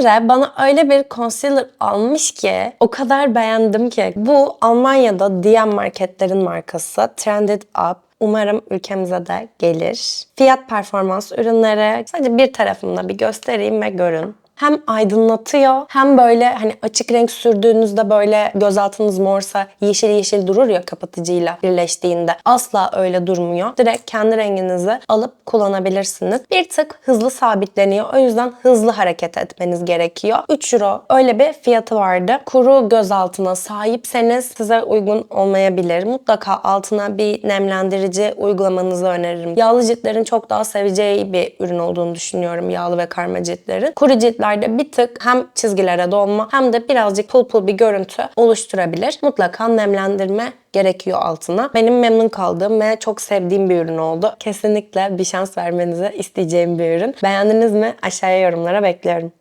Emre bana öyle bir concealer almış ki o kadar beğendim ki. Bu Almanya'da DM marketlerin markası Trended Up. Umarım ülkemize de gelir. Fiyat performans ürünleri. Sadece bir tarafını da bir göstereyim ve görün hem aydınlatıyor hem böyle hani açık renk sürdüğünüzde böyle göz altınız morsa yeşil yeşil durur ya kapatıcıyla birleştiğinde. Asla öyle durmuyor. Direkt kendi renginizi alıp kullanabilirsiniz. Bir tık hızlı sabitleniyor. O yüzden hızlı hareket etmeniz gerekiyor. 3 euro öyle bir fiyatı vardı. Kuru göz altına sahipseniz size uygun olmayabilir. Mutlaka altına bir nemlendirici uygulamanızı öneririm. Yağlı ciltlerin çok daha seveceği bir ürün olduğunu düşünüyorum. Yağlı ve karma ciltlerin. Kuru ciltlerde bir tık hem çizgilere dolma hem de birazcık pul pul bir görüntü oluşturabilir. Mutlaka nemlendirme gerekiyor altına. Benim memnun kaldığım ve çok sevdiğim bir ürün oldu. Kesinlikle bir şans vermenizi isteyeceğim bir ürün. Beğendiniz mi? Aşağıya yorumlara bekliyorum.